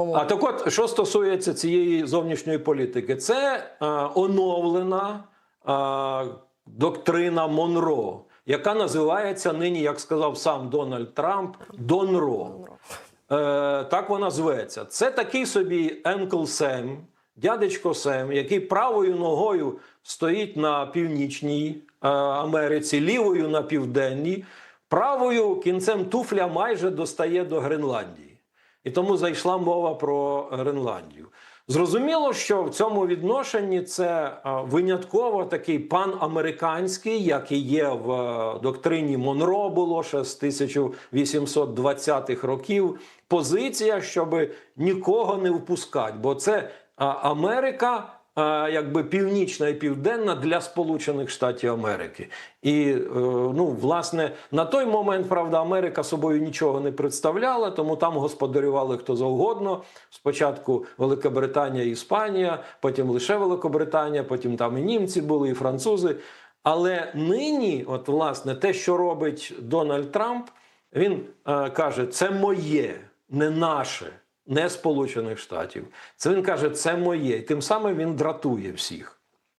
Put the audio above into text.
А так от, що стосується цієї зовнішньої політики, це е, оновлена е, доктрина Монро, яка називається нині, як сказав сам Дональд Трамп, Донро. Е, так вона зветься. Це такий собі Енкл Сем, дядечко Сем, який правою ногою стоїть на північній е, Америці, лівою на південній, правою кінцем туфля майже достає до Гренландії. І тому зайшла мова про Гренландію. Зрозуміло, що в цьому відношенні це винятково такий панамериканський, як і є в е, доктрині Монро було ще з 1820-х років. Позиція, щоб нікого не впускати, бо це Америка. А, Якби північна і південна для Сполучених Штатів Америки, і е, ну власне на той момент правда Америка собою нічого не представляла, тому там господарювали хто завгодно. Спочатку Великобританія, і Іспанія, потім лише Великобританія, потім там і німці були, і французи. Але нині, от власне, те, що робить Дональд Трамп, він е, каже: це моє, не наше, не Сполучених Штатів. Це він каже, це моє. І тим самим він дратує всіх.